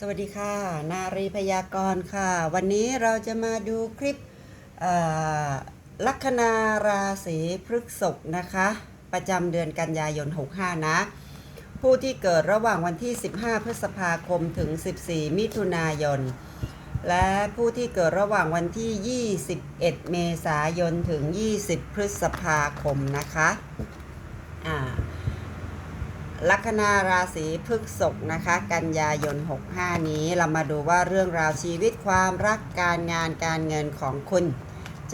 สวัสดีค่ะ นารีพยากรณ์ค่ะ วันนี้เราจะมาดูคลิปลัคนาราศีพฤษภนะคะ ประจำเดือนกันยายน 65 นะ ผู้ที่เกิดระหว่างวันที่ 15 พฤษภาคมถึง 14 มิถุนายน และผู้ที่เกิดระหว่างวันที่ 21 เมษายนถึง 20 พฤษภาคมนะคะ ลัคนาราศีพฤษภนะคะ กันยายน 65 นี้เรามาดูว่าเรื่องราวชีวิตความรักการงานการเงินของคุณ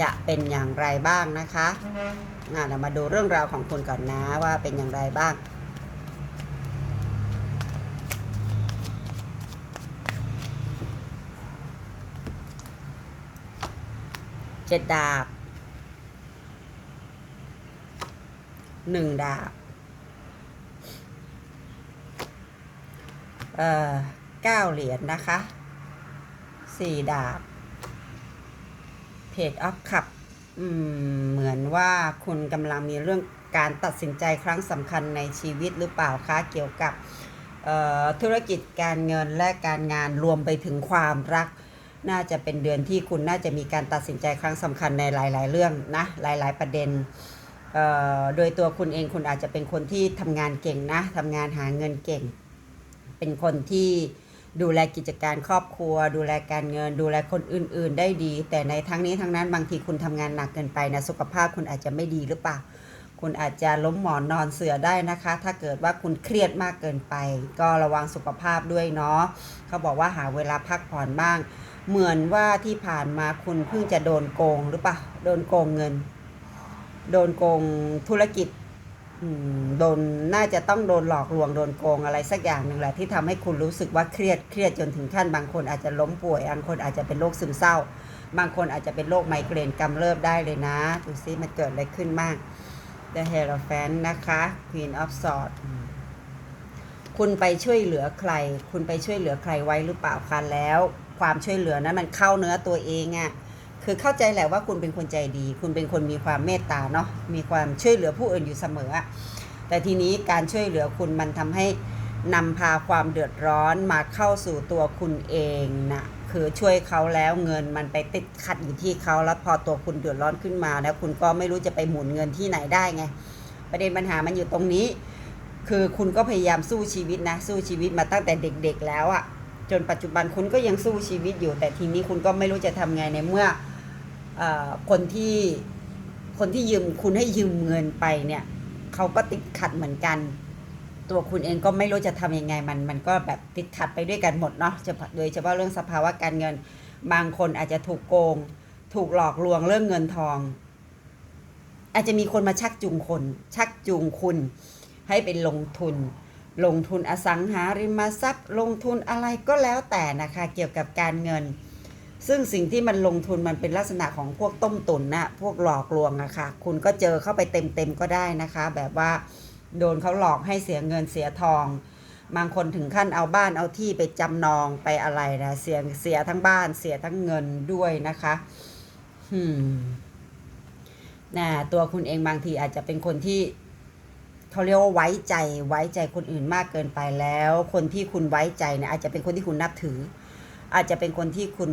จะเป็นอย่างไรบ้างนะคะอะเรามาดูเรื่องราวของคุณก่อนนะว่าเป็นอย่างไรบ้างเจ็ดดาบหนึ่งดาบ เอ่อเก้าเหรียญนะคะสี่ดาบเพจออฟคับเหมือนว่าคุณกำลังมีเรื่องการตัดสินใจครั้งสำคัญในชีวิตหรือเปล่าคะเกี่ยวกับธุรกิจการเงินและการงานรวมไปถึงความรัก น่าจะเป็นเดือนที่คุณน่าจะมีการตัดสินใจครั้งสำคัญในหลาย ๆ เรื่องนะหลาย ๆ ประเด็นโดยตัวคุณเองคุณอาจจะเป็นคนที่ทำงานเก่งนะทำงานหาเงินเก่ง เป็นคนที่ดูแลกิจการครอบครัว ดูแลการเงิน ดูแลคนอื่น ๆ ได้ดี แต่ในทั้งนี้ทั้งนั้นบางทีคุณทำงานหนักเกินไปนะสุขภาพคุณอาจจะไม่ดีหรือเปล่าคุณอาจจะล้มหมอนนอนเสือได้นะคะ ถ้าเกิดว่าคุณเครียดมากเกินไป ก็ระวังสุขภาพด้วยเนาะเขาบอกว่าหาเวลาพักผ่อนบ้าง เหมือนว่าที่ผ่านมาคุณเพิ่งจะโดนโกงหรือเปล่าโดนโกงเงิน โดนโกงธุรกิจ โดนน่าจะต้องโดนหลอกลวงโดนโกงอะไรสักอย่างหนึ่งแหละที่ทำให้คุณรู้สึกว่าเครียดเครียดจนถึงขั้นบางคนอาจจะล้มป่วยบางคนอาจจะเป็นโรคซึมเศร้า บางคนอาจจะเป็นโรคไมเกรนกำเริบได้เลยนะ ดูซิมันเกิดอะไรขึ้นบ้าง The Hierophant นะคะ Queen of Swords คุณไปช่วยเหลือใคร คุณไปช่วยเหลือใครไว้หรือเปล่าคะแล้ว ความช่วยเหลือนั้นมันเข้าเนื้อตัวเองอะ่ะ คือเข้าใจแหละว่าคุณเป็นคนใจดี คุณเป็นคนมีความเมตตาเนาะมีความช่วยเหลือผู้อื่นอยู่เสมอ แต่ทีนี้การช่วยเหลือคุณมันทำให้นำพาความเดือดร้อนมาเข้าสู่ตัวคุณเองนะคือช่วยเขาแล้วเงินมันไปติดขัดอยู่ที่เขาแล้วพอตัวคุณเดือดร้อนขึ้นมา แล้วคุณก็ไม่รู้จะไปหมุนเงินที่ไหนได้ไง ประเด็นปัญหามันอยู่ตรงนี้ คือคุณก็พยายามสู้ชีวิตนะสู้ชีวิตมาตั้งแต่เด็กๆแล้วอะจนปัจจุบันคุณก็ยังสู้ชีวิตอยู่ แต่ทีนี้คุณก็ไม่รู้จะทำไงในเมื่อ คนที่คนที่ยืมคุณให้ยืมเงินไปเนี่ยเขาก็ติดขัดเหมือนกัน ตัวคุณเองก็ไม่รู้จะทำยังไงมัน มันก็แบบติดขัดไปด้วยกันหมดเนาะเฉพาะโดยเฉพาะเรื่องสภาวะการเงิน บางคนอาจจะถูกโกง ถูกหลอกลวงเรื่องเงินทอง อาจจะมีคนมาชักจูงคน ชักจูงคุณ ให้เป็นลงทุน ลงทุนอสังหาริมทรัพย์ ลงทุนอะไรก็แล้วแต่นะคะ เกี่ยวกับการเงิน ซึ่งสิ่งที่มันลงทุนมันเป็นลักษณะของพวกต้มตุนนะพวกหลอกลวงอะค่ะ คุณก็เจอเข้าไปเต็มๆก็ได้นะคะ แบบว่าโดนเขาหลอกให้เสียเงินเสียทอง บางคนถึงขั้นเอาบ้านเอาที่ไปจำนองไปอะไรนะเสียเสียทั้งบ้านเสียทั้งเงินด้วยนะคะอืมนะตัวคุณเองบางทีอาจจะเป็นคนที่เขาเรียกว่าไว้ใจไว้ใจคนอื่นมากเกินไปแล้ว คนที่คุณไว้ใจเนี่ยอาจจะเป็นคนที่คุณนับถือ อาจจะเป็นคนที่คุณ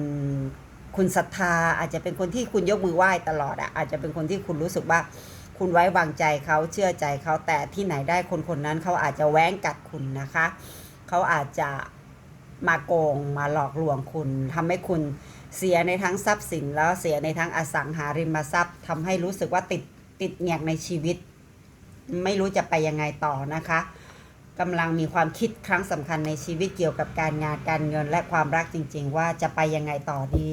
คุณศรัทธา อาจจะเป็นคนที่คุณยกมือไหว้ตลอดอะอาจจะเป็นคนที่คุณรู้สึกว่าคุณไว้วางใจเขาเชื่อใจเขาแต่ที่ไหนได้คนคนนั้นเขาอาจจะแว้งกัดคุณนะคะเขาอาจจะมาโกงมาหลอกลวงคุณทำให้คุณเสียในทั้งทรัพย์สิน แล้วเสียในทั้งอสังหาริมทรัพย์ทำให้รู้สึกว่าติดติดแงกในชีวิต ไม่รู้จะไปยังไงต่อนะคะ กำลังมีความคิดครั้งสำคัญในชีวิตเกี่ยวกับการงานการเงินและความรักจริง ๆ ว่าจะไปยังไงต่อดี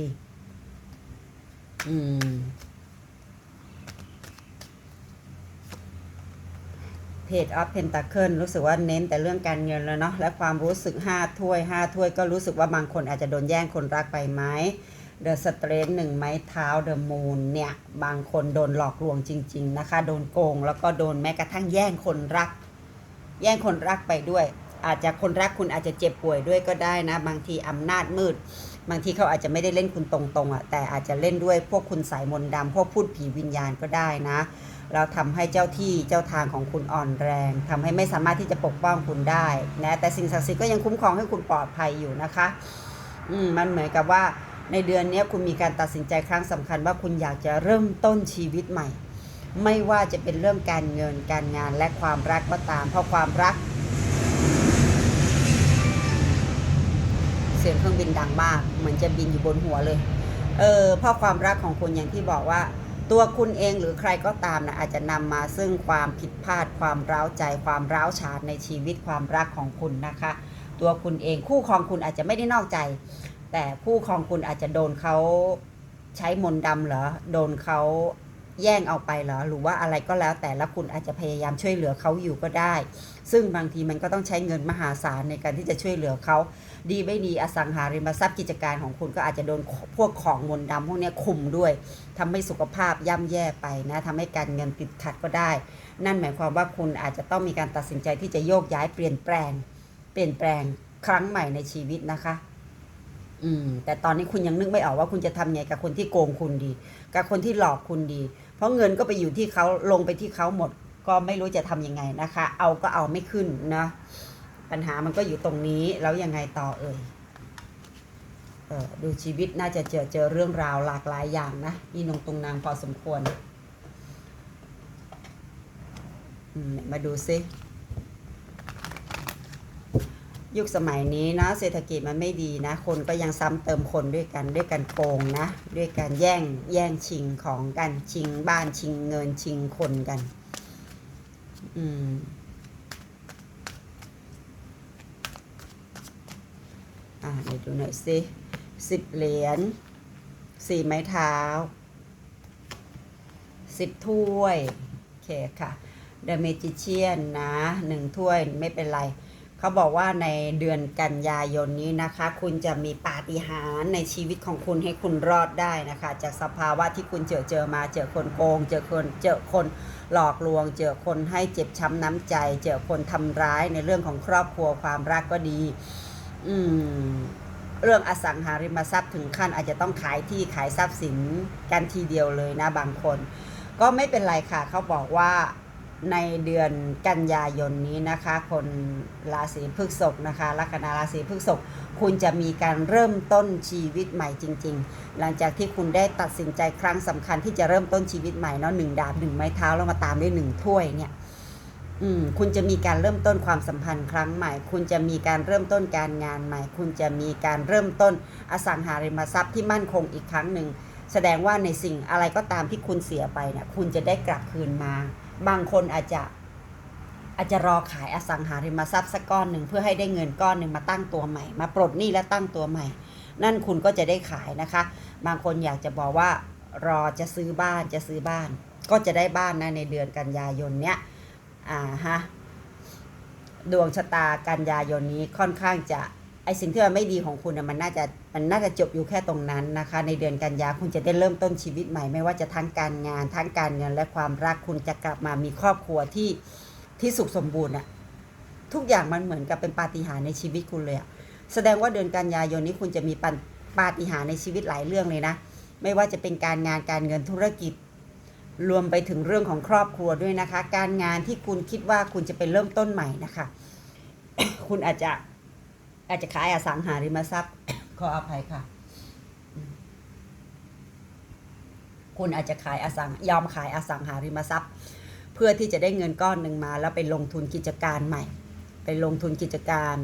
อืมเพจออฟเพนตาเคิลรู้สึกว่าเน้นแต่เรื่องการเงินแล้วเนาะและความรู้สึก 5 ถ้วย 5 ถ้วยก็รู้สึกว่าบางคนอาจจะโดนแย่งคนรักไปไหมเดอะสเตรนหนึ่งไม้เท้าเดอะมูนเนี่ย บางคนโดนหลอกลวงจริง ๆ นะคะ โดนโกง แล้วก็โดนแม้กระทั่งแย่งคนรัก แย่งคนรักไปด้วย อาจจะคนรักคุณอาจจะเจ็บป่วยด้วยก็ได้นะ บางทีอำนาจมืด บางทีเขาอาจจะไม่ได้เล่นคุณตรงๆอะแต่อาจจะเล่นด้วยพวกคุณสายมนต์ดำพวกพูดผีวิญญาณก็ได้นะแล้วทำให้เจ้าที่เจ้าทางของคุณอ่อนแรงทำให้ไม่สามารถที่จะปกป้องคุณได้นะแต่สิ่งศักดิ์สิทธิ์ก็ยังคุ้มครองให้คุณปลอดภัยอยู่นะคะอืมมันเหมือนกับว่าในเดือนนี้คุณมีการตัดสินใจครั้งสำคัญว่าคุณอยากจะเริ่มต้นชีวิตใหม่ ไม่ว่าจะเป็นเรื่องการเงินการงานและความรักก็ตาม เพราะความรัก เสียงเครื่องบินดังมาก เหมือนจะบินอยู่บนหัวเลย เออเพราะความรักของคุณอย่างที่บอกว่า ตัวคุณเองหรือใครก็ตามนะอาจจะนำมาซึ่งความผิดพลาด ความร้าวใจ ความร้าวฉานในชีวิตความรักของคุณนะคะ ตัวคุณเองคู่ครองคุณอาจจะไม่ได้นอกใจ แต่คู่ครองคุณอาจจะโดนเขาใช้มนต์ดำเหรอโดนเขา แย่งเอาไปเหรอหรือว่าอะไรก็แล้วแต่แล้วคุณอาจจะพยายามช่วยเหลือเขาอยู่ก็ได้ ซึ่งบางทีมันก็ต้องใช้เงินมหาศาลในการที่จะช่วยเหลือเขา ดีไม่ดีอสังหาริมทรัพย์กิจการของคุณก็อาจจะโดนพวกของมนต์ดำพวกนี้คุมด้วยทำให้สุขภาพย่ำแย่ไปนะทำให้การเงินติดขัดก็ได้ นั่นหมายความว่าคุณอาจจะต้องมีการตัดสินใจที่จะโยกย้ายเปลี่ยนแปลง เปลี่ยนแปลงครั้งใหม่ในชีวิตนะคะอืมแต่ตอนนี้คุณยังนึกไม่ออกว่าคุณจะทำไงกับคนที่โกงคุณดี กับคนที่หลอกคุณดี เพราะเงินก็ไปอยู่ที่เขาลงไปที่เขาหมด ก็ไม่รู้จะทำยังไงนะคะ เอาก็เอาไม่ขึ้นนะ ปัญหามันก็อยู่ตรงนี้แล้วยังไงต่อเอ่ยเออดูชีวิตน่าจะเจอเจอเรื่องราวหลากหลายอย่างนะอีนงตรงนางพอสมควรมาดูซิ ยุคสมัยนี้นะเศรษฐกิจมันไม่ดีนะ คนก็ยังซ้ำเติมคนด้วยกันด้วยกันโกงนะ ด้วยการแย่งแย่งชิงของกันชิงบ้านชิงเงินชิงคนกัน อืมอ่าเดี๋ยวดูหน่อยสิสิบเหรียญสี่ไม้เท้าสิบถ้วย โอเคค่ะ The Magician นะหนึ่งถ้วยไม่เป็นไร เขาบอกว่าในเดือนกันยายนนี้นะคะ คุณจะมีปาฏิหาริย์ในชีวิตของคุณให้คุณรอดได้นะคะ จากสภาวะที่คุณเจอเจอมาเจอคนโกง เจอคนเจอคนหลอกลวง เจอคนให้เจ็บช้ำน้ำใจ เจอคนทำร้ายในเรื่องของครอบครัวความรักก็ดี อืมเรื่องอสังหาริมทรัพย์ถึงขั้นอาจจะต้องขายที่ขายทรัพย์สินกันทีเดียวเลยนะบางคน ก็ไม่เป็นไรค่ะเขาบอกว่า ในเดือนกันยายนนี้นะคะ คนราศีพฤษภนะคะลัคนาราศีพฤษภคุณจะมีการเริ่มต้นชีวิตใหม่จริง ๆ หลังจากที่คุณได้ตัดสินใจครั้งสำคัญที่จะเริ่มต้นชีวิตใหม่เนาะหนึ่งดาบหนึ่งไม้เท้าแล้วมาตามด้วยหนึ่งถ้วยเนี่ยอืมคุณจะมีการเริ่มต้นความสัมพันธ์ครั้งใหม่ คุณจะมีการเริ่มต้นการงานใหม่ คุณจะมีการเริ่มต้นอสังหาริมทรัพย์ที่มั่นคงอีกครั้งหนึ่งแสดงว่าในสิ่งอะไรก็ตามที่คุณเสียไปเนี่ยคุณจะได้กลับคืนมา บางคนอาจจะอาจจะรอขายอสังหาริมทรัพย์สักก้อนหนึ่งเพื่อให้ได้เงินก้อนหนึ่งมาตั้งตัวใหม่ มาปลดหนี้และตั้งตัวใหม่ นั่นคุณก็จะได้ขายนะคะ บางคนอยากจะบอกว่ารอจะซื้อบ้านจะซื้อบ้าน ก็จะได้บ้านนะในเดือนกันยายนเนี้ยอ่าฮะดวงชะตากันยายนนี้ค่อนข้างจะ ไอสิ่งที่มันไม่ดีของคุณนะมันน่าจะมันน่าจะจบอยู่แค่ตรงนั้นนะคะ ในเดือนกันยาคุณจะได้เริ่มต้นชีวิตใหม่ไม่ว่าจะทั้งการงานทั้งการเงินและความรักคุณจะกลับมามีครอบครัวที่ที่สุขสมบูรณ์อะทุกอย่างมันเหมือนกับเป็นปาฏิหาริย์ในชีวิตคุณเลยอะแสดงว่าเดือนกันยายนนี้คุณจะมีปปาฏิหาริย์ในชีวิตหลายเรื่องเลยนะ ไม่ว่าจะเป็นการงานการเงินธุรกิจ รวมไปถึงเรื่องของครอบครัวด้วยนะคะ การงานที่คุณคิดว่าคุณจะเป็นเริ่มต้นใหม่นะคะ คุณอาจจะ อาจจะขายอสังหาริมทรัพย์ ขออภัยค่ะ คุณอาจจะขายอสังยอมขายอสังหาริมทรัพย์ เพื่อที่จะได้เงินก้อนหนึ่งมา แล้วไปลงทุนกิจการใหม่ ไปลงทุนกิจการ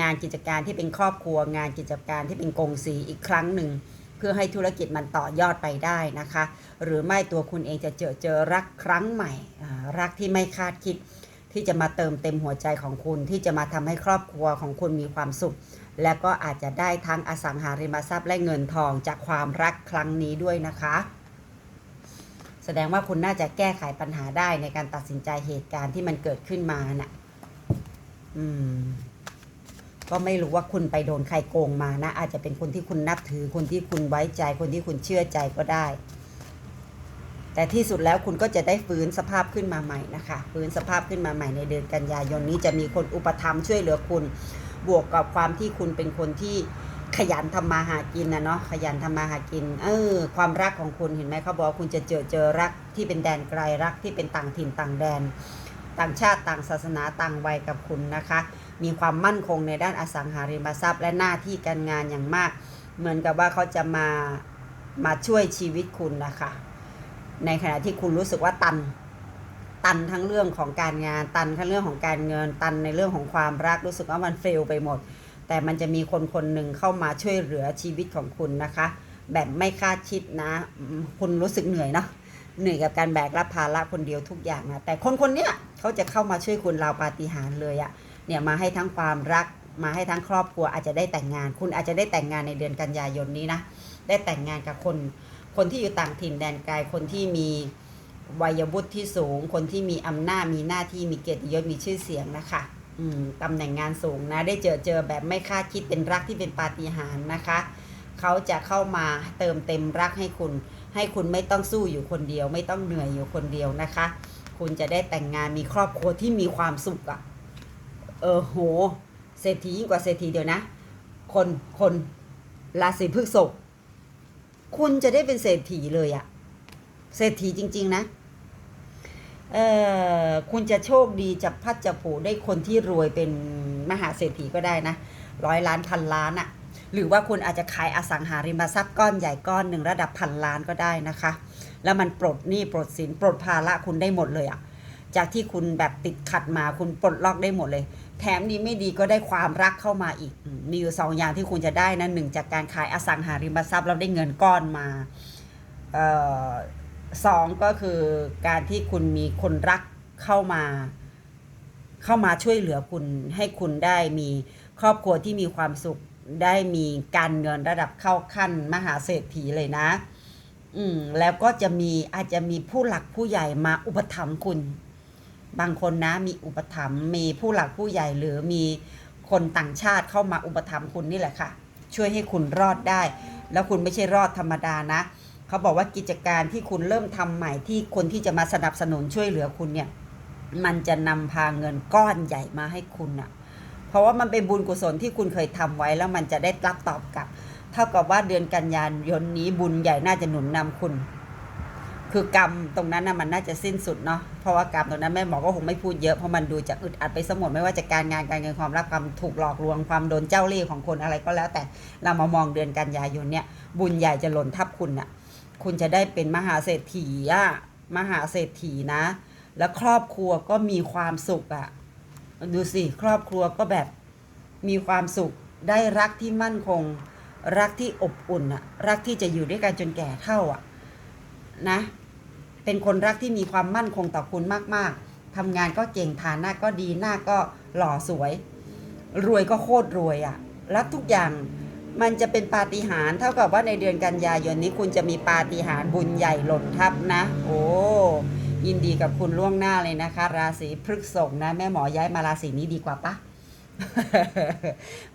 งานกิจการที่เป็นครอบครัว งานกิจการที่เป็นกงสีอีกครั้งหนึ่งเพื่อให้ธุรกิจมันต่อยอดไปได้นะคะ หรือไม่ตัวคุณเองจะเจอเจอรักครั้งใหม่รักที่ไม่คาดคิด ที่จะมาเติมเต็มหัวใจของคุณ ที่จะมาทำให้ครอบครัวของคุณมีความสุข และก็อาจจะได้ทั้งอสังหาริมทรัพย์และเงินทองจากความรักครั้งนี้ด้วยนะคะ แสดงว่าคุณน่าจะแก้ไขปัญหาได้ในการตัดสินใจเหตุการณ์ที่มันเกิดขึ้นมาน่ะ อืม ก็ไม่รู้ว่าคุณไปโดนใครโกงมานะ อาจจะเป็นคนที่คุณนับถือ คนที่คุณไว้ใจ คนที่คุณเชื่อใจก็ได้ แต่ที่สุดแล้วคุณก็จะได้ฟื้นสภาพขึ้นมาใหม่นะคะ ฟื้นสภาพขึ้นมาใหม่ในเดือนกันยายนนี้จะมีคนอุปถัมภ์ช่วยเหลือคุณ บวกกับความที่คุณเป็นคนที่ขยันทำมาหากินนะเนาะขยันทำมาหากิน เออ ความรักของคุณเห็นไหมเขาบอกว่าคุณจะเจอเจอรักที่เป็นแดนไกลรักที่เป็นต่างถิ่นต่างแดน ต่างชาติต่างศาสนาต่างวัยกับคุณนะคะ มีความมั่นคงในด้านอสังหาริมทรัพย์ และหน้าที่การงานอย่างมาก เหมือนกับว่าเขาจะมามาช่วยชีวิตคุณนะคะ ในขณะที่คุณรู้สึกว่าตัน ตันทั้งเรื่องของการงาน ตันทั้งเรื่องของการเงิน ตันในเรื่องของความรักรู้สึกว่ามันเฟลไปหมด แต่มันจะมีคนคนหนึ่งเข้ามาช่วยเหลือชีวิตของคุณนะคะ แบบไม่คาดคิดนะ คุณรู้สึกเหนื่อยเนาะเหนื่อยกับการแบกรับภาระคนเดียวทุกอย่างนะแต่คนคนเนี้ยเขาจะเข้ามาช่วยคุณราวปาฏิหาริย์เลยอะเนี่ยมาให้ทั้งความรักมาให้ทั้งครอบครัวอาจจะได้แต่งงาน คุณอาจจะได้แต่งงานในเดือนกันยายนนี้นะ ได้แต่งงานกับคน คนที่อยู่ต่างถิ่นแดนไกลคนที่มีวัยวุฒิที่สูง คนที่มีอำนาจมีหน้าที่มีเกียรติยศมีชื่อเสียงนะคะตำแหน่งงานสูงนะ ได้เจอเจอแบบไม่คาดคิดเป็นรักที่เป็นปาฏิหาริย์นะคะ เขาจะเข้ามาเติมเต็มรักให้คุณ ให้คุณไม่ต้องสู้อยู่คนเดียว ไม่ต้องเหนื่อยอยู่คนเดียวนะคะ คุณจะได้แต่งงานมีครอบครัวที่มีความสุขอะ่ะ เออโห เศรษฐียิ่งกว่าเศรษฐีเดียวนะ คนคนราศีพฤษภ คุณจะได้เป็นเศรษฐีเลยอะเศรษฐีจริง ๆ นะเออคุณจะโชคดีจับพัดจับผูได้คนที่รวยเป็นมหาเศรษฐีก็ได้นะร้อยล้านพันล้านอะหรือว่าคุณอาจจะขายอสังหาริมทรัพย์ก้อนใหญ่ก้อนหนึ่งระดับพันล้านก็ได้นะคะ แล้วมันปลดหนี้ปลดสินปลดภาระคุณได้หมดเลยอะ จากที่คุณแบบติดขัดมาคุณปลดล็อกได้หมดเลย แถมดีไม่ดีก็ได้ความรักเข้ามาอีก มีอยู่สองอย่างที่คุณจะได้นะหนึ่งจากการขายอสังหาริมทรัพย์เราได้เงินก้อนมาออสองก็คือการที่คุณมีคนรักเข้ามา เข้ามาช่วยเหลือคุณให้คุณได้มีครอบครัวที่มีความสุขได้มีการเงินระดับเข้าขั้นมหาเศรษฐีเลยนะ อืมแล้วก็จะมีอาจจะมีผู้หลักผู้ใหญ่มาอุปถัมภ์คุณ บางคนนะมีอุปถัมภ์มีผู้หลักผู้ใหญ่หรือมีคนต่างชาติเข้ามาอุปถัมภ์คุณนี่แหละค่ะ ช่วยให้คุณรอดได้ แล้วคุณไม่ใช่รอดธรรมดานะ เขาบอกว่ากิจการที่คุณเริ่มทำใหม่ที่คนที่จะมาสนับสนุนช่วยเหลือคุณเนี่ยมันจะนำพาเงินก้อนใหญ่มาให้คุณอะเพราะว่ามันเป็นบุญกุศลที่คุณเคยทำไว้แล้วมันจะได้รับตอบกลับ เท่ากับว่าเดือนกันยายนนี้บุญใหญ่น่าจะหนุนนำคุณ คือกรรมตรงนั้นนะมันน่าจะสิ้นสุดเนาะเพราะว่ากรรมตรงนั้นแม่หมอก็คงไม่พูดเยอะเพราะมันดูจะอึดอัดไปสมดไม่ว่าจะการงานการเงินความรักความถูกหลอกลวงความโดนเจ้าเล่ห์ของคนอะไรก็แล้ว แต่เรามามองเดือนกันยายนเนี่ย บุญใหญ่จะหล่นทับคุณอะคุณจะได้เป็นมหาเศรษฐีอะมหาเศรษฐีนะ แล้วครอบครัวก็มีความสุขอะดูสิครอบครัวก็แบบมีความสุขได้รักที่มั่นคง รักที่อบอุ่นอะรักที่จะอยู่ด้วยกันจนแก่เท่าอะนะ เป็นคนรักที่มีความมั่นคงต่อคุณมากๆทำงานก็เก่งฐานะก็ดีหน้าก็หล่อสวย รวยก็โคตรรวยอะ่ะ แล้วทุกอย่างมันจะเป็นปาฏิหาริย์เท่ากับว่าในเดือนกันยายนนี้คุณจะมีปาฏิหาริย์บุญใหญ่หล่นทับนะ โอ้ยินดีกับคุณล่วงหน้าเลยนะคะ ราศีพฤษภนะ แม่หมอย้ายมาราศีนี้ดีกว่าปะ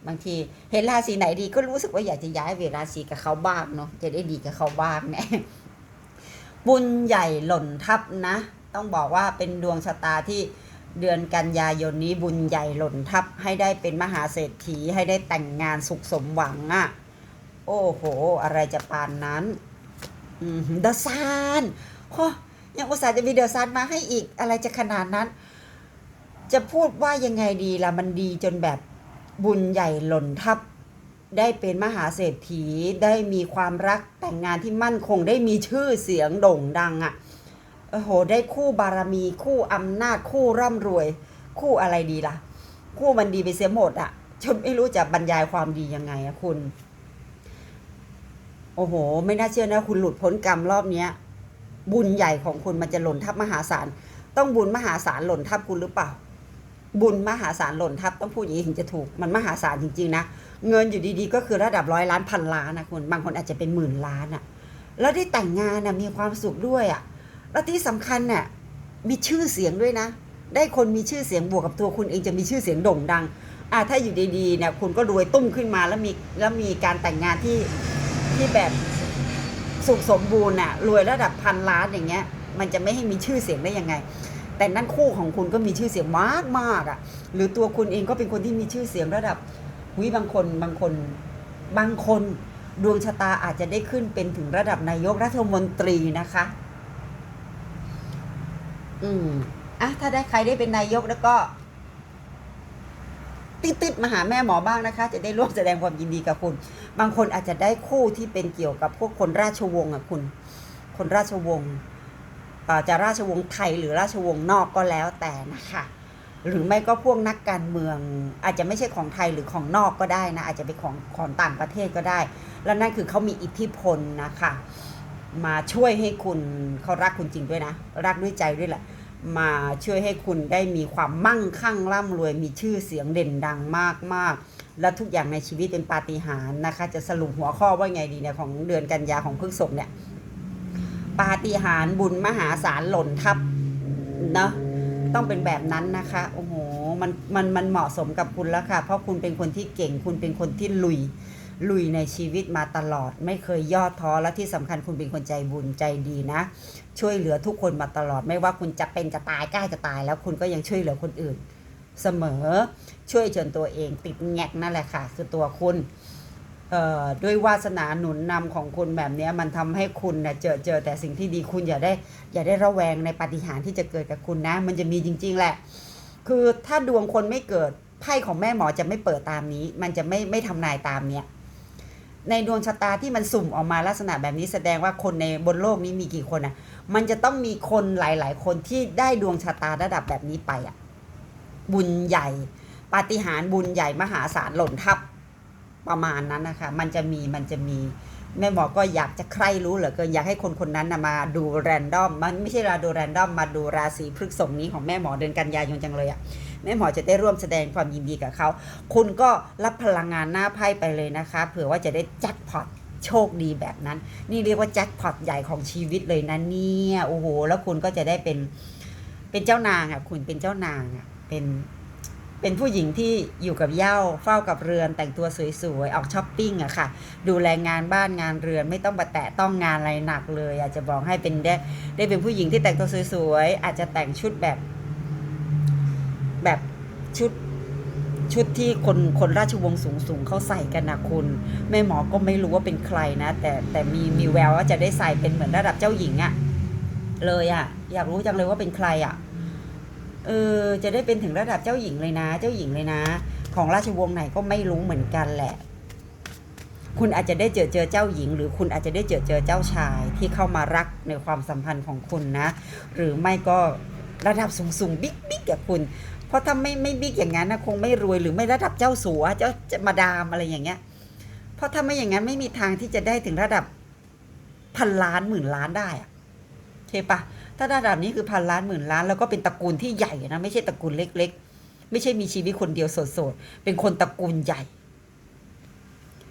บางทีเห็นราศีไหนดีก็รู้สึกว่าอยากจะย้ายไปราศีกับเขาบ้างเนาะจะได้ดีกับเขาบ้างแน่ บุญใหญ่หล่นทับนะ ต้องบอกว่าเป็นดวงชะตาที่เดือนกันยายนนี้บุญใหญ่หล่นทับให้ได้เป็นมหาเศรษฐีให้ได้แต่งงานสุขสมหวังอะ่ะ โอ้โห อะไรจะปานนั้นเดอะซานโอ้ยังอุตส่าห์จะมีเดอะซานมาให้อีกอะไรจะขนาดนั้น จะพูดว่ายังไงดีล่ะ มันดีจนแบบบุญใหญ่หล่นทับ ได้เป็นมหาเศรษฐีได้มีความรักแต่งงานที่มั่นคงได้มีชื่อเสียงโด่งดังอะ่ะโอ้โหได้คู่บารมีคู่อำนาจคู่ร่ำรวย คู่อะไรดีล่ะ คู่มันดีไปเสียหมดอะ่ะจนไม่รู้จะบรรยายความดียังไงอะคุณ โอ้โห ไม่น่าเชื่อนะคุณหลุดพ้นกรรมรอบเนี้ย บุญใหญ่ของคุณมันจะหล่นทับมหาศาลต้องบุญมหาศาลหล่นทับคุณหรือเปล่า บุญมหาศาลหล่นทับต้องพูดอย่างนี้ถึงจะถูกมันมหาศาลจริงๆนะ เงินอยู่ดีๆ ก็คือระดับร้อยล้านพันล้านนะคุณบางคนอาจจะเป็นหมื่นล้านอะแล้วได้แต่งงานนะมีความสุขด้วยอะแล้วที่สำคัญเนี่ยมีชื่อเสียงด้วยนะ ได้คนมีชื่อเสียงบวกกับตัวคุณเองจะมีชื่อเสียงโด่งดังอ่าถ้าอยู่ดีๆเนี่ยคุณก็รวยตุ้มขึ้นมาแล้วมีแล้วมีการแต่งงานที่ที่แบบสุขสมบูรณ์อะรวยระดับพันล้านอย่างเงี้ย มันจะไม่ให้มีชื่อเสียงได้ยังไง แต่นั่นคู่ของคุณก็มีชื่อเสียงมากมากๆอะหรือตัวคุณเองก็เป็นคนที่มีชื่อเสียงระดับ หุยบางคนบางคนบางคนดวงชะตาอาจจะได้ขึ้นเป็นถึงระดับนายกรัฐมนตรีนะคะ อืมอะถ้าได้ใครได้เป็นนายกแล้วก็ติดๆมาหาแม่หมอบ้างนะคะ จะได้ร่วมแสดงความยินดีกับคุณ บางคนอาจจะได้คู่ที่เป็นเกี่ยวกับพวกคนราชวงศ์อะคุณ คนราชวงศ์อ่าจะราชวงศ์ไทยหรือราชวงศ์นอกก็แล้วแต่นะคะ หรือไม่ก็พวกนักการเมืองอาจจะไม่ใช่ของไทยหรือของนอกก็ได้นะ อาจจะเป็นของของต่างประเทศก็ได้ แล้วนั่นคือเขามีอิทธิพลนะคะมาช่วยให้คุณเขารักคุณจริงด้วยนะ รักด้วยใจด้วยแหละ มาช่วยให้คุณได้มีความมั่งคั่งร่ำรวยมีชื่อเสียงเด่นดังมากมากๆและทุกอย่างในชีวิตเป็นปาฏิหาริย์นะคะ จะสรุปหัวข้อว่าไงดีเนี่ยของเดือนกันยาของพฤษภเนี่ยปาฏิหาริย์บุญมหาศาลหล่นทับเนาะ ต้องเป็นแบบนั้นนะคะ โอ้โห มัน มัน มันเหมาะสมกับคุณแล้วค่ะ เพราะคุณเป็นคนที่เก่ง คุณเป็นคนที่ลุย ลุยในชีวิตมาตลอด ไม่เคยย่อท้อ และที่สำคัญคุณเป็นคนใจบุญใจดีนะ ช่วยเหลือทุกคนมาตลอด ไม่ว่าคุณจะเป็นจะตายใกล้จะตาย แล้วคุณก็ยังช่วยเหลือคนอื่น เสมอ ช่วยจนตัวเองติดแงกนั่นแหละค่ะ คือตัวคุณ ด้วยวาสนาหนุนนำของคุณแบบนี้มันทำให้คุณเน่ยเจอเจอแต่สิ่งที่ดีคุณอย่าได้ อย่าได้ระแวงในปฏิหารที่จะเกิดกับคุณนะ มันจะมีจริง ๆ แหละ คือถ้าดวงคนไม่เกิดไพ่ของแม่หมอจะไม่เปิดตามนี้ มันจะไม่ไม่ทำนายตามเนี้ยในดวงชะตาที่มันสุ่มออกมาลักษณะแบบนี้แสดงว่าคนในบนโลกนี้มีกี่คนอะ มันจะต้องมีคนหลาย ๆ คนที่ได้ดวงชะตาระดับแบบนี้ไปอะ บุญใหญ่ ปาฏิหาริย์บุญใหญ่มหาศาลหล่นทับ ประมาณนั้นนะคะ มันจะมีมันจะมีแม่หมอก็อยากจะใครรู้เหลือเกินอยากให้คนคนนั้นนะมาดูแรนดอม มันไม่ใช่ราดูแรนดอมมาดูราศีพฤษภนี้ของแม่หมอเดือนกันยายนจังเลยอะ่ะแม่หมอจะได้ร่วมแสดงความยินดีกับเขา คุณก็รับพลังงานหน้าไพ่ไปเลยนะคะ เผื่อว่าจะได้แจ็คพอตโชคดีแบบนั้น นี่เรียกว่าแจ็คพอตใหญ่ของชีวิตเลยนะเนี่ยโอ้โหแล้วคุณก็จะได้เป็นเป็นเจ้านางอะคุณเป็นเจ้านางอะเป็น เป็นผู้หญิงที่อยู่กับเหย้าเฝ้ากับเรือน แต่งตัวสวยๆ ออกช้อปปิ้งอะค่ะ ดูแลงานบ้านงานเรือนไม่ต้องมาแตะต้องงานอะไรหนักเลยอยากจะบอกให้เป็นได้ได้เป็นผู้หญิงที่แต่งตัวสวยๆ อาจจะแต่งชุดแบบ แบบชุดชุดที่คนคนราชวงศ์สูงๆเขาใส่กันนะคุณ แม่หมอก็ไม่รู้ว่าเป็นใครนะ แต่แต่มีมีแววว่าจะได้ใส่เป็นเหมือนระดับเจ้าหญิงอะเลยอะอยากรู้จังเลยว่าเป็นใครอะ เออจะได้เป็นถึงระดับเจ้าหญิงเลยนะ เจ้าหญิงเลยนะ ของราชวงศ์ไหนก็ไม่รู้เหมือนกันแหละ คุณอาจจะได้เจอเจอเจ้าหญิง หรือคุณอาจจะได้เจอเจอเจ้าชายที่เข้ามารักในความสัมพันธ์ของคุณนะ หรือไม่ก็ระดับสูงสูงบิ๊กบิ๊กกับคุณ เพราะถ้าไม่ไม่บิ๊กอย่างนั้นนะคงไม่รวยหรือไม่ระดับเจ้าสัวเจ้ามาดามอะไรอย่างเงี้ย เพราะถ้าไม่อย่างนั้นไม่มีทางที่จะได้ถึงระดับพันล้านหมื่นล้านได้อะเคปะ ถ้าระดับนี้คือพันล้านหมื่นล้าน แล้วก็เป็นตระกูลที่ใหญ่นะ ไม่ใช่ตระกูลเล็ก ๆ ไม่ใช่มีชีวิตคนเดียวโสดๆเป็นคนตระกูลใหญ่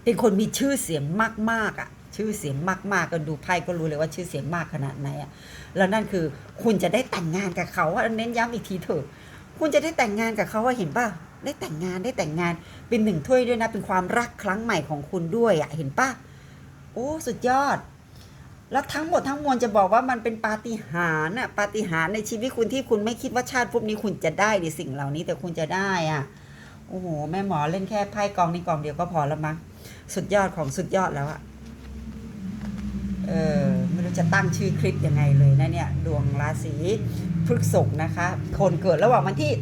เป็นคนมีชื่อเสียงมากๆอะ ชื่อเสียงมากๆก็ดูไพ่ก็รู้เลยว่าชื่อเสียงมากขนาดไหนอะแล้วนั่นคือคุณจะได้แต่งงานกับเขาเน้นย้ำอีกทีเถอะคุณจะได้แต่งงานกับเขาว่าเห็นป่ะได้แต่งงานได้แต่งงานเป็นหนึ่งถ้วยด้วยนะ เป็นความรักครั้งใหม่ของคุณด้วยอะเห็นป่ะโอ้สุดยอด แล้วทั้งหมดทั้งมวลจะบอกว่ามันเป็นปาฏิหาริย์น่ะปาฏิหาริย์ในชีวิตคุณที่คุณไม่คิดว่าชาติภพนี้คุณจะได้ในสิ่งเหล่านี้แต่คุณจะได้อะโอ้โหแม่หมอเล่นแค่ไพ่กองนี้กองเดียวก็พอแล้วมั้งสุดยอดของสุดยอดแล้วอะเออไม่รู้จะตั้งชื่อคลิปยังไงเลยนะเนี่ยดวงราศีพฤษภนะคะ คนเกิดระหว่างวันที่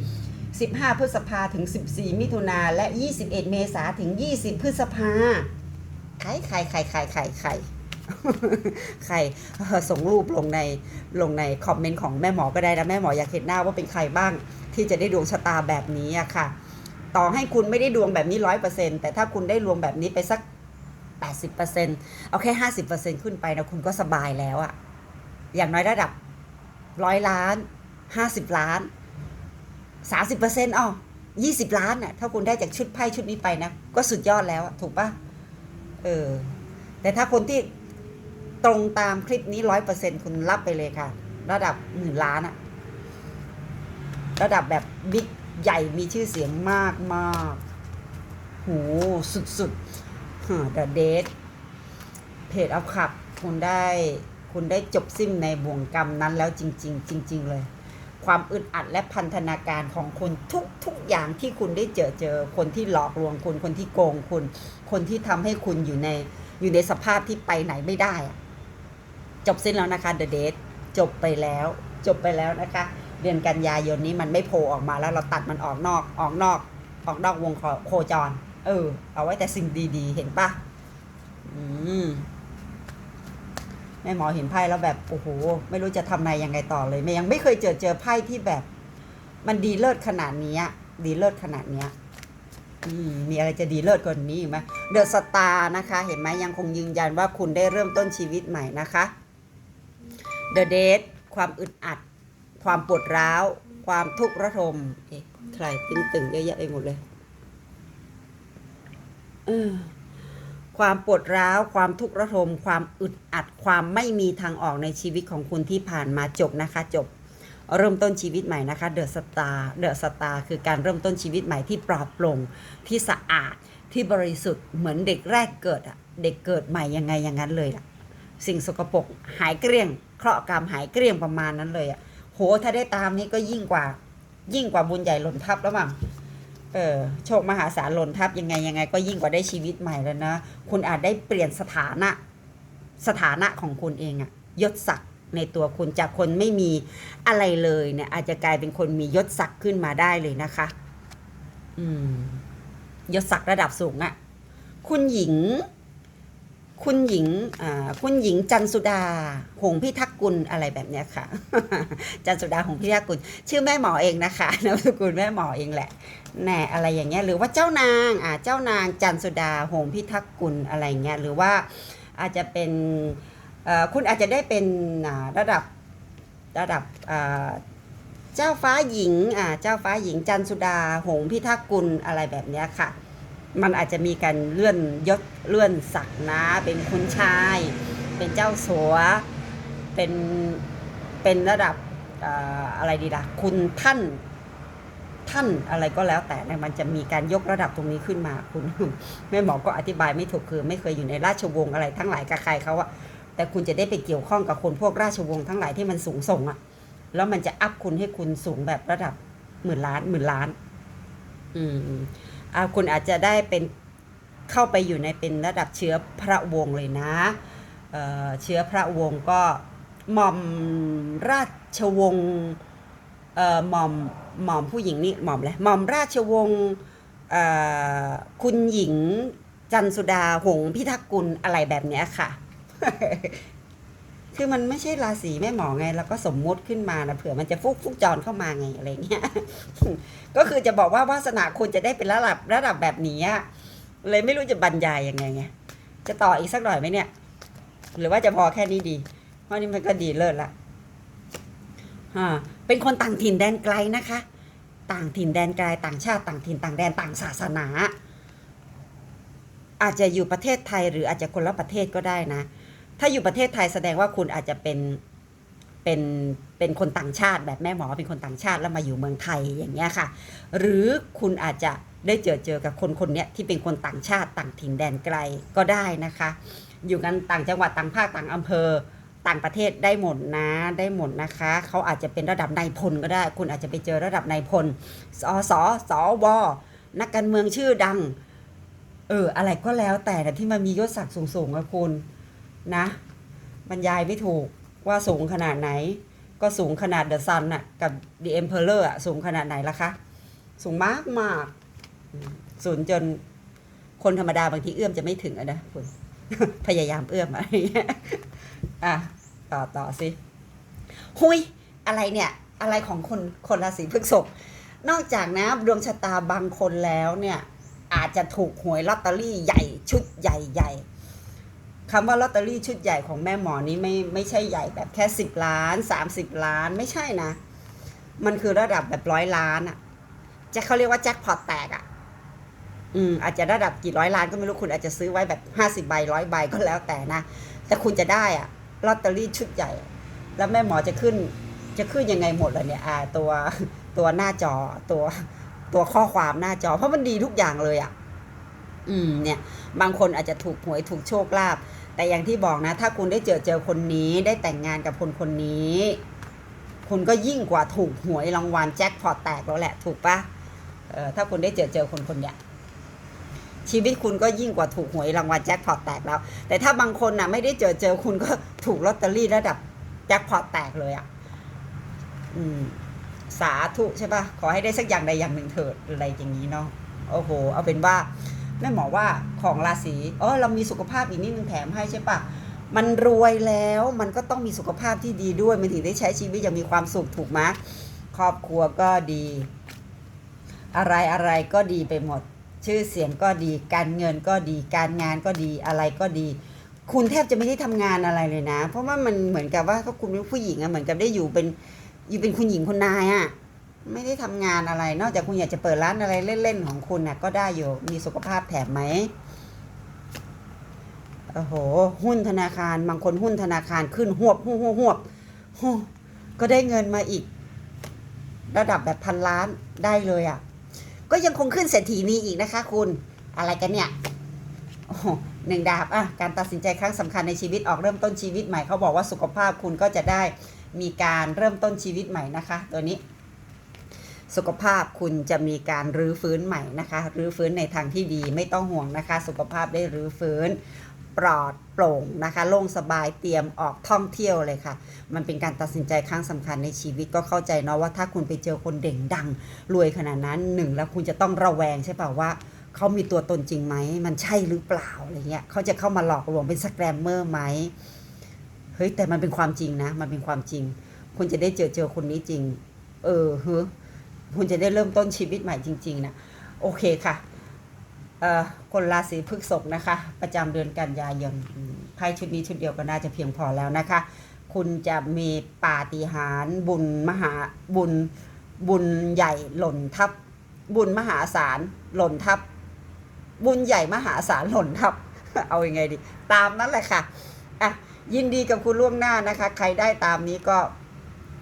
15 พฤษภาถึง 14 มิถุนาและ 21 เมษาถึง 20 พฤษภาใครใครใครใครใครใคร ใครส่งรูปลงในลงในคอมเมนต์ของแม่หมอก็ได้นะแม่หมออยากเห็นหน้าว่าเป็นใครบ้างที่จะได้ดวงชะตาแบบนี้อะค่ะ ต่อให้คุณไม่ได้ดวงแบบนี้ร้อยเปอร์เซ็นแต่ถ้าคุณได้ดวงแบบนี้ไปสักแปดสิบเปอร์เซ็นเอาแค่ห้าสิบเปอร์เซ็นขึ้นไปนะคุณก็สบายแล้วอะอย่างน้อยระดับร้อยล้านห้าสิบล้านสามสิบเปอร์เซ็นต์อ๋อยี่สิบล้านน่ะถ้าคุณได้จากชุดไพ่ชุดนี้ไปนะ ก็สุดยอดแล้วถูกปะเออ แต่ถ้าคนที่ ตรงตามคลิปนี้ร้อยเปอร์เซ็นคุณรับไปเลยค่ะ ระดับหนึ่งล้านอะระดับแบบบิ๊กใหญ่มีชื่อเสียงมากมากโหสุดๆเดอะเดทเพจเอาขับ คุณได้ คุณได้จบสิ้นในบ่วงกรรมนั้นแล้วจริง ๆ จริง ๆ เลย ความอึดอัดและพันธนาการของคุณทุกทุกอย่างที่คุณได้เจอเจอ คนที่หลอกลวงคุณ คนที่โกงคุณ คนที่ทำให้คุณอยู่ในอยู่ในสภาพที่ไปไหนไม่ได้อะ จบสิ้นแล้วนะคะ The Date จบไปแล้ว จบไปแล้วนะคะ เดือนกันยายนนี้มันไม่โผล่ออกมาแล้วเราตัดมันออกนอกออกนอก ออกนอกวงโคจร เออ เอาไว้แต่สิ่งดีๆ เห็นปะอืมแม่หมอเห็นไพ่แล้วแบบโอ้โหไม่รู้จะทำนายยังไงต่อเลยไม่ยังไม่เคยเจอเจอไพ่ที่แบบ มันดีเลิศขนาดนี้ดีเลิศขนาดนี้มมีอะไรจะดีเลิศกว่านี้อีกไหมเดอะสตาร์นะคะ เห็นไหมยังคงยืนยันว่าคุณได้เริ่มต้นชีวิตใหม่นะคะ เดอะเดทความอึดอัด ความปวดร้าว ความทุกข์ระทมเอ๊ะใครตึงตึงๆเยอะแยะไปหมดเลยเออความปวดร้าว ความทุกข์ระทม ความอึดอัด ความไม่มีทางออกในชีวิตของคุณที่ผ่านมาจบนะคะจบ เริ่มต้นชีวิตใหม่นะคะเดอะสตาร์เดอะสตาร์คือการเริ่มต้นชีวิตใหม่ที่ปลอดโปร่งที่สะอาดที่บริสุทธิ์เหมือนเด็กแรกเกิดอะเด็กเกิดใหม่ยังไงอย่างนั้นเลยล่ะ สิ่งสกปรกหายเกลี้ยง เคราะห์กรรมหายเกลี้ยงประมาณนั้นเลยอะโหถ้าได้ตามนี้ก็ยิ่งกว่า ยิ่งกว่าบุญใหญ่หล่นทับแล้วมั้งเออโชคมหาศาลหล่นทับยังไงยังไง ก็ยิ่งกว่าได้ชีวิตใหม่แล้วนะ คุณอาจได้เปลี่ยนสถานะ สถานะของคุณเองอะยศศักดิ์ในตัวคุณจากคนไม่มีอะไรเลยเนี่ย อาจจะกลายเป็นคนมียศศักดิ์ขึ้นมาได้เลยนะคะ อืมยศศักดิ์ระดับสูงอะคุณหญิง คุณหญิงคุณหญิงจันสุดา หงพิทักษ์กุลอะไรแบบเนี้ยค่ะ จันสุดาหงพิทักษ์กุลชื่อแม่หมอเองนะคะนามสกุลแม่หมอเองแหละแน่อะไรอย่างเงี้ยหรือว่าเจ้านางอ่าเจ้านางจันสุดาหงพิทักษ์กุลอะไรเงี้ยหรือว่าอาจจะเป็นคุณอาจจะได้เป็นระดับระดับเจ้าฟ้าหญิงอ่าเจ้าฟ้าหญิงจันสุดาหงพิทักษ์กุลอะไรแบบเนี้ยค่ะ มันอาจจะมีการเลื่อนยศเลื่อนศักดิ์นะ เป็นคุณชาย เป็นเจ้าสัว เป็นเป็นระดับอะไรดีล่ะคุณท่านท่านอะไรก็แล้วแต่เนี่ยมันจะมีการยกระดับตรงนี้ขึ้นมาคุณแม่หมอก็อธิบายไม่ถูกคือไม่เคยอยู่ในราชวงศ์อะไรทั้งหลายกับใครเขาอะแต่คุณจะได้ไปเกี่ยวข้องกับคนพวกราชวงศ์ทั้งหลายที่มันสูงส่งอะแล้วมันจะอัพคุณให้คุณสูงแบบระดับหมื่นล้านหมื่นล้าน อืม คุณอาจจะได้เป็นเข้าไปอยู่ในเป็นระดับเชื้อพระวงศ์เลยนะเเชื้อพระวงศ์ก็หม่อมราชวงศ์หม่อมหม่อมผู้หญิงนี่หม่อมเลยหม่อมราชวงศ์คุณหญิงจันสุดาหงพิทักษ์กุลอะไรแบบนี้ค่ะ คือมันไม่ใช่ราศีแม่หมอไงแล้วก็สมมุติขึ้นมานะเผื่อมันจะฟุกฟุกจรเข้ามาไงอะไรเงี้ย ก็คือจะบอกว่าวาสนาคุณจะได้เป็นระดับระดับแบบนี้เลยไม่รู้จะบรรยายยังไงไงจะต่ออีกสักหน่อยไหมเนี่ย หรือว่าจะพอแค่นี้ดี เพราะนี่มันก็ดีเลิศละอ่าเป็นคนต่างถิ่นแดนไกลนะคะ ต่างถิ่นแดนไกลต่างชาติต่างถิ่นต่างแดนต่างศาสนา อาจจะอยู่ประเทศไทยหรืออาจจะคนละประเทศก็ได้นะ ถ้าอยู่ประเทศไทยแสดงว่าคุณอาจจะเป็นเป็นเป็นคนต่างชาติแบบแม่หมอเป็นคนต่างชาติแล้วมาอยู่เมืองไทยอย่างเงี้ยค่ะ หรือคุณอาจจะได้เจอเจอกับคนคนเนี้ยที่เป็นคนต่างชาติต่างถิ่นแดนไกลก็ได้นะคะ อยู่กันต่างจังหวัดต่างภาคต่างอำเภอต่างประเทศได้หมดนะได้หมดนะคะ เขาอาจจะเป็นระดับนายพลก็ได้ คุณอาจจะไปเจอระดับนายพลสอสอสวนักการเมืองชื่อดัง เอออะไรก็แล้วแต่นะที่มันมียศศักดิ์สูงๆอะคุณ นะ บรรยายไม่ถูกว่าสูงขนาดไหน ก็สูงขนาดเดอะซันน่ะกับเดอะเอ็มเพลเลอร์อะสูงขนาดไหนล่ะคะ สูงมากมากสูงจนคนธรรมดาบางทีเอื้อมจะไม่ถึงอะนะคุณพยายามเอื้อมอะไรอย่างเงี้ยอะต่อต่อสิหุยอะไรเนี่ย อะไรของคนคนราศีพฤษภนอกจากนะดวงชะตาบางคนแล้วเนี่ย อาจจะถูกหวยลอตเตอรี่ใหญ่ชุดใหญ่ๆ คำว่าลอตเตอรี่ชุดใหญ่ของแม่หมอนี้ไม่ไม่ใช่ใหญ่แบบแค่สิบล้านสามสิบล้านไม่ใช่นะ มันคือระดับแบบร้อยล้านอะจะเขาเรียกว่าแจ็คพอตแตกอะอืมอาจจะระดับกี่ร้อยล้านก็ไม่รู้คุณอาจจะซื้อไว้แบบห้าสิบใบร้อยใบก็แล้วแต่นะ แต่คุณจะได้อะลอตเตอรี่ชุดใหญ่ แล้วแม่หมอจะขึ้นจะขึ้นยังไงหมดเลยเนี่ยอ่าตัวตัวหน้าจอตัวตัวข้อความหน้าจอ เพราะมันดีทุกอย่างเลยอะ่ะ อืมเนี่ย บางคนอาจจะถูกหวยถูกโชคลาภ แต่อย่างที่บอกนะ ถ้าคุณได้เจอเจอคนนี้ได้แต่งงานกับคนคนนี้ คุณก็ยิ่งกว่าถูกหวยรางวัลแจ็คพอตแตกแล้วแหละถูกปะเออถ้าคุณได้เจอเจอคนคนเนี้ยชีวิตคุณก็ยิ่งกว่าถูกหวยรางวัลแจ็คพอตแตกแล้ว แต่ถ้าบางคนน่ะไม่ได้เจอเจอคุณก็ถูกลอตเตอรี่ระดับแจ็คพอตแตกเลยอะอืมสาธุใช่ปะขอให้ได้สักอย่างใดอย่างหนึ่งเถิดอะไรอย่างนี้เนาะโอ้โห เอาเป็นว่า แม่หมอว่าของราศีอ๋อเรามีสุขภาพอีกนิดนึงแถมให้ใช่ปะมันรวยแล้วมันก็ต้องมีสุขภาพที่ดีด้วยมันถึงได้ใช้ชีวิตอย่างมีความสุขถูกไหมครอบครัวก็ดี อะไรอะไรก็ดีไปหมด ชื่อเสียงก็ดี การเงินก็ดี การงานก็ดีอะไรก็ดี คุณแทบจะไม่ได้ทำงานอะไรเลยนะ เพราะว่ามันเหมือนกับว่าถ้าคุณเป็นผู้หญิงอะเหมือนกับได้อยู่เป็นอยู่เป็นคุณหญิงคุณนายอะ ไม่ได้ทำงานอะไร นอกจากคุณอยากจะเปิดร้านอะไรเล่นๆของคุณน่ะ ก็ได้อยู่มีสุขภาพแถมไหมโอ้โห หุ้นธนาคาร บางคนหุ้นธนาคารขึ้นหวบหวบหวบหวบก็ได้เงินมาอีก ระดับแบบพันล้านได้เลยอะก็ยังคงขึ้นเศรษฐีนี้อีกนะคะ คุณอะไรกันเนี่ยหหนึ่งดาบอะการตัดสินใจครั้งสำคัญในชีวิตออกเริ่มต้นชีวิตใหม่เขาบอกว่าสุขภาพคุณก็จะได้มีการเริ่มต้นชีวิตใหม่นะคะ ตัวนี้ สุขภาพคุณจะมีการรื้อฟื้นใหม่นะคะรื้อฟื้นในทางที่ดีไม่ต้องห่วงนะคะ สุขภาพได้รื้อฟื้น ปลอดโปร่งนะคะโล่งสบายเตรียมออกท่องเที่ยวเลยค่ะ มันเป็นการตัดสินใจครั้งสำคัญในชีวิตก็เข้าใจเนาะว่าถ้าคุณไปเจอคนเด่งดัง รวยขนาดนั้นหนึ่งแล้วคุณจะต้องระแวงใช่เปล่าว่าเขามีตัวตนจริงไหม มันใช่หรือเปล่าอะไรเงี้ยเขาจะเข้ามาหลอกลวงเป็นสแกรมเมอร์ไหมเฮ้ยแต่มันเป็นความจริงนะ มันเป็นความจริง คุณจะได้เจอเจอคนนี้จริง เออเฮ้ คุณจะได้เริ่มต้นชีวิตใหม่จริงๆนะโอเคค่ะคนราศีพฤษภนะคะ ประจำเดือนกันยายนอืมไพ่ชุดนี้ชุดเดียวก็น่าจะเพียงพอแล้วนะคะ คุณจะมีปาฏิหาริย์บุญมหาบุญบุญใหญ่หล่นทับ บุญมหาศาลหล่นทับ บุญใหญ่มหาศาลหล่นทับ เอาอยัางไงดี ตามนั้นแหละค่ะอะ ยินดีกับคุณล่วงหน้านะคะ ใครได้ตามนี้ก็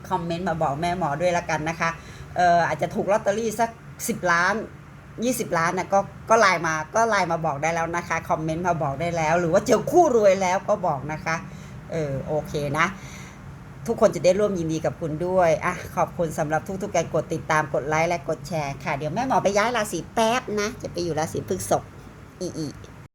คอมเมนต์มาบอกแม่หมอด้วยละกันนะคะ อ่ออาจจะถูกลอตเตอรี่สักสิบล้านยี่สิบล้านนะก็ก็ไลน์มาก็ไลน์มาบอกได้แล้วนะคะคอมเมนต์มาบอกได้แล้ว หรือว่าเจอคู่รวยแล้วก็บอกนะคะเออโอเคนะ ทุกคนจะได้ร่วมยินดีกับคุณด้วยอะขอบคุณสำหรับทุกๆการกดติดตามกดไลค์และกดแชร์ค่ะเดี๋ยวแม่หมอไปย้ายราศีแป๊บนะ จะไปอยู่ราศีพฤษภอีอี